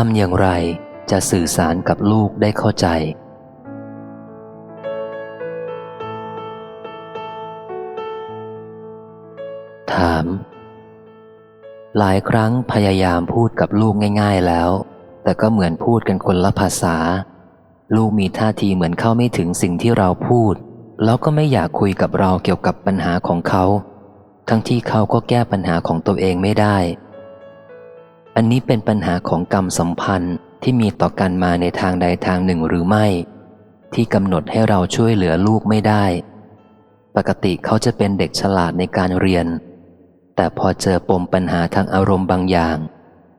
ทำอย่างไรจะสื่อสารกับลูกได้เข้าใจ ถาม หลายครั้งพยายามพูดกับลูกง่าย ๆแล้ว แต่ก็เหมือนพูดกันคนละภาษา ลูกมีท่าทีเหมือนเข้าไม่ถึงสิ่งที่เราพูด แล้วก็ไม่อยากคุยกับเราเกี่ยวกับปัญหาของเขา ทั้งที่เขาก็แก้ปัญหาของตัวเองไม่ได้ อันนี้เป็นปัญหาของกรรมสัมพันธ์ที่มีต่อกันมาในทางใดทางหนึ่งหรือไม่ ที่กำหนดให้เราช่วยเหลือลูกไม่ได้ ปกติเขาจะเป็นเด็กฉลาดในการเรียน แต่พอเจอปมปัญหาทางอารมณ์บางอย่าง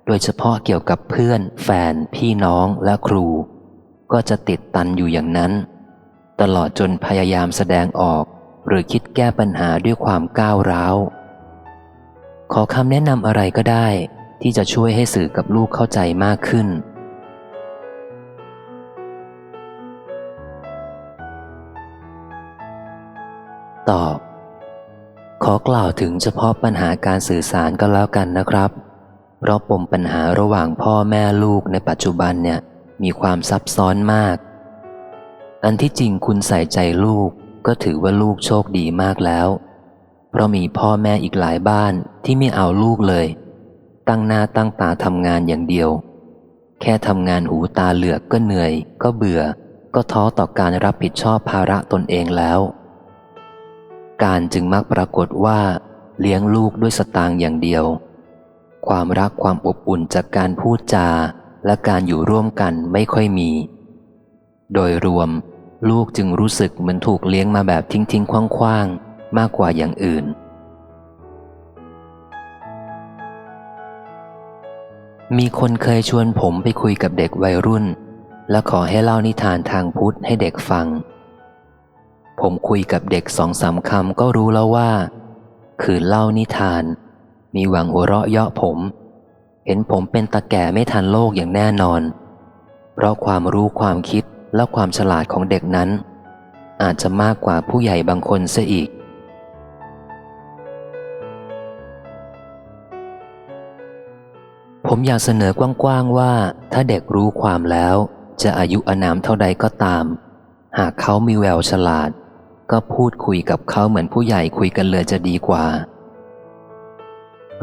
โดยเฉพาะเกี่ยวกับเพื่อน แฟน พี่น้องและครู ก็จะติดตันอยู่อย่างนั้น ตลอดจนพยายามแสดงออก หรือคิดแก้ปัญหาด้วยความก้าวร้าวขอคำแนะนำอะไรก็ได้ ที่จะช่วยให้สื่อกับลูกเข้าใจมากขึ้น ตอบ ขอกล่าวถึงเฉพาะปัญหาการสื่อสารก็แล้วกันนะครับ เพราะปมปัญหาระหว่างพ่อแม่ลูกในปัจจุบันเนี่ยมีความซับซ้อนมาก อันที่จริงคุณใส่ใจลูกก็ถือว่าลูกโชคดีมากแล้ว เพราะมีพ่อแม่อีกหลายบ้านที่ไม่เอาลูกเลย ตั้งหน้าตั้งตาทำงานอย่างเดียว แค่ทำงานหูตาเหลือกก็เหนื่อย ก็เบื่อ ก็ท้อต่อการรับผิดชอบภาระตนเองแล้ว การจึงมักปรากฏว่า เลี้ยงลูกด้วยสตางค์อย่างเดียว ความรักความอบอุ่นจากการพูดจาและการอยู่ร่วมกันไม่ค่อยมี โดยรวม ลูกจึงรู้สึกเหมือนถูกเลี้ยงมาแบบทิ้งทิ้งคว้างคว้างๆมากกว่าอย่างอื่น มีคนเคยชวนผมไปคุยกับเด็กวัยรุ่น และขอให้เล่านิทานทางพุทธให้เด็กฟัง ผมคุยกับเด็กสองสามคำก็รู้แล้วว่า คืนเล่านิทาน มีหวังหัวเราะเยาะผม เห็นผมเป็นตาแก่ไม่ทันโลกอย่างแน่นอน เพราะความรู้ความคิดและความฉลาดของเด็กนั้น อาจจะมากกว่าผู้ใหญ่บางคนเสียอีก ผมอยากเสนอกว้างๆว่า ถ้าเด็กรู้ความแล้ว จะอายุอนามเท่าใดก็ตาม หากเขามีแววฉลาด ก็พูดคุยกับเขาเหมือนผู้ใหญ่คุยกันเลยจะดีกว่า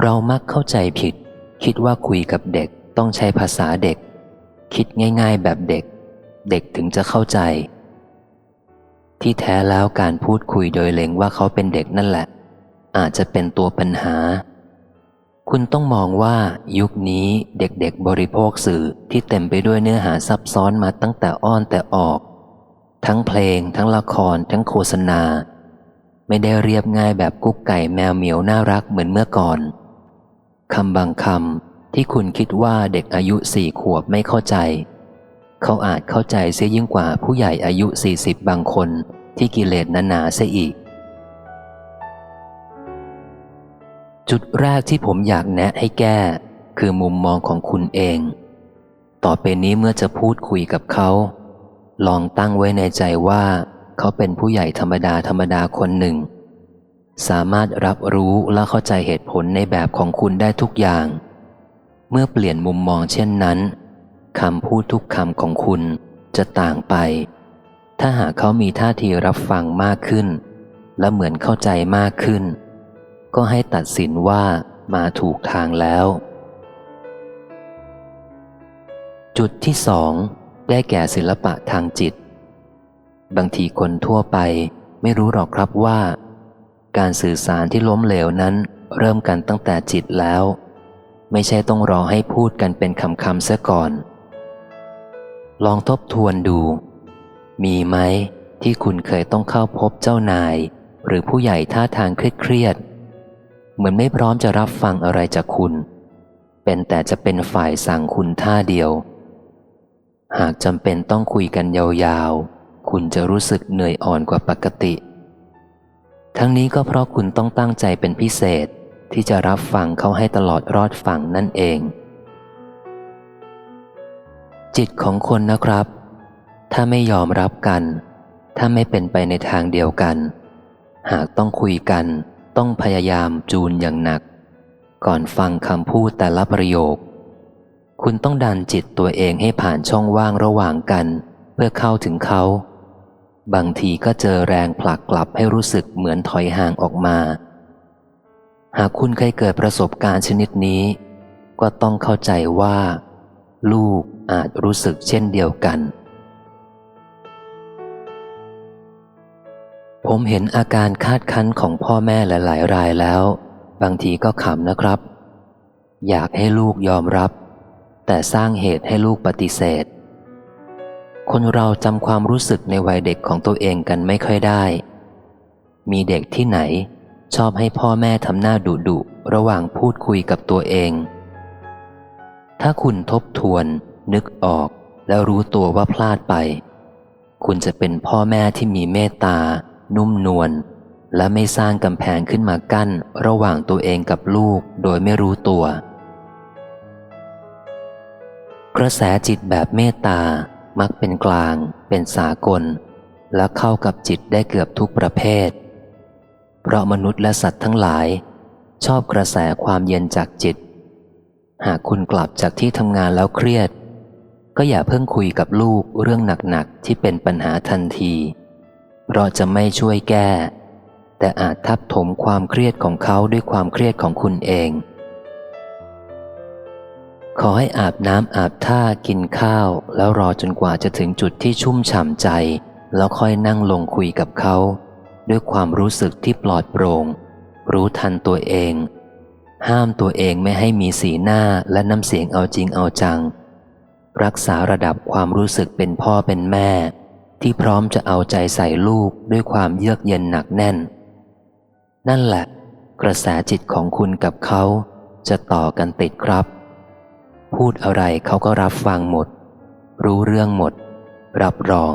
เรามักเข้าใจผิด คิดว่าคุยกับเด็กต้องใช้ภาษาเด็ก คิดง่ายๆแบบเด็ก เด็กถึงจะเข้าใจ ที่แท้แล้วการพูดคุยโดยเล็งว่าเขาเป็นเด็กนั่นแหละ อาจจะเป็นตัวปัญหา คุณต้องมองว่ายุคนี้เด็กๆบริโภคสื่อที่เต็มไปด้วยเนื้อหาซับซ้อนมาตั้งแต่อ้อนแต่ออก ทั้งเพลง ทั้งละคร ทั้งโฆษณา ไม่ได้เรียบง่ายแบบกุ๊กไก่แมวเหมียวน่ารักเหมือนเมื่อก่อนคำบางคำที่คุณคิดว่าเด็กอายุสี่ขวบไม่เข้าใจ เขาอาจเข้าใจเสียยิ่งกว่าผู้ใหญ่อายุสี่สิบบางคนที่กิเลสหนาๆเสียอีก จุดแรกที่ผมอยากแนะให้แก้ คือมุมมองของคุณเอง ต่อไปนี้เมื่อจะพูดคุยกับเขา ลองตั้งไว้ในใจว่า เขาเป็นผู้ใหญ่ธรรมดาธรรมดาคนหนึ่ง สามารถรับรู้และเข้าใจเหตุผลในแบบของคุณได้ทุกอย่าง เมื่อเปลี่ยนมุมมองเช่นนั้นคำพูดทุกคำของคุณจะต่างไป ถ้าหากเขามีท่าทีรับฟังมากขึ้น และเหมือนเข้าใจมากขึ้น ก็ให้ตัดสินว่ามาถูกทางแล้ว จุดที่สองได้แก่ศิลปะทางจิต บางทีคนทั่วไปไม่รู้หรอกครับว่า การสื่อสารที่ล้มเหลวนั้นเริ่มกันตั้งแต่จิตแล้ว ไม่ใช่ต้องรอให้พูดกันเป็นคำคำเสียก่อน ลองทบทวนดู มีไหมที่คุณเคยต้องเข้าพบเจ้านาย หรือผู้ใหญ่ท่าทางเครียดๆ เหมือนไม่พร้อมจะรับฟังอะไรจากคุณ เป็นแต่จะเป็นฝ่ายสั่งคุณท่าเดียว หากจำเป็นต้องคุยกันยาวๆ คุณจะรู้สึกเหนื่อยอ่อนกว่าปกติ ทั้งนี้ก็เพราะคุณต้องตั้งใจเป็นพิเศษที่จะรับฟังเขาให้ตลอดรอดฝั่งนั่นเอง จิตของคนนะครับ ถ้าไม่ยอมรับกัน ถ้าไม่เป็นไปในทางเดียวกัน หากต้องคุยกัน ต้องพยายามจูนอย่างหนัก ก่อนฟังคำพูดแต่ละประโยค คุณต้องดันจิตตัวเองให้ผ่านช่องว่างระหว่างกัน เพื่อเข้าถึงเขา บางทีก็เจอแรงผลักกลับให้รู้สึกเหมือนถอยห่างออกมา หากคุณเคยเกิดประสบการณ์ชนิดนี้ ก็ต้องเข้าใจว่า ลูกอาจรู้สึกเช่นเดียวกัน ผมเห็นอาการคาดคั้นของพ่อแม่หลายๆ รายแล้ว บางทีก็ขำนะครับ อยากให้ลูกยอมรับ แต่สร้างเหตุให้ลูกปฏิเสธ คนเราจำความรู้สึกในวัยเด็กของตัวเองกันไม่ค่อยได้ มีเด็กที่ไหน ชอบให้พ่อแม่ทำหน้าดุดุระหว่างพูดคุยกับตัวเอง ถ้าคุณทบทวน นึกออก แล้วรู้ตัวว่าพลาดไป คุณจะเป็นพ่อแม่ที่มีเมตตา นุ่มนวลและไม่สร้างกำแพงขึ้นมากั้นระหว่างตัวเองกับลูกโดยไม่รู้ตัว กระแสจิตแบบเมตตามักเป็นกลาง เป็นสากล และเข้ากับจิตได้เกือบทุกประเภท เพราะมนุษย์และสัตว์ทั้งหลาย ชอบกระแสความเย็นจากจิต หากคุณกลับจากที่ทำงานแล้วเครียด ก็อย่าเพิ่งคุยกับลูกเรื่องหนักๆที่เป็นปัญหาทันที เราจะไม่ช่วยแก้ แต่อาจทับถมความเครียดของเขาด้วยความเครียดของคุณเอง ขอให้อาบน้ำอาบท่ากินข้าว แล้วรอจนกว่าจะถึงจุดที่ชุ่มฉ่ำใจ แล้วค่อยนั่งลงคุยกับเขา ด้วยความรู้สึกที่ปลอดโปร่ง รู้ทันตัวเอง ห้ามตัวเองไม่ให้มีสีหน้าและน้ำเสียงเอาจริงเอาจัง รักษาระดับความรู้สึกเป็นพ่อเป็นแม่ ที่พร้อมจะเอาใจใส่ลูกด้วยความเยือกเย็นหนักแน่น นั่นแหละ กระแสจิตของคุณกับเขาจะต่อกันติดครับ พูดอะไรเขาก็รับฟังหมด รู้เรื่องหมด รับรอง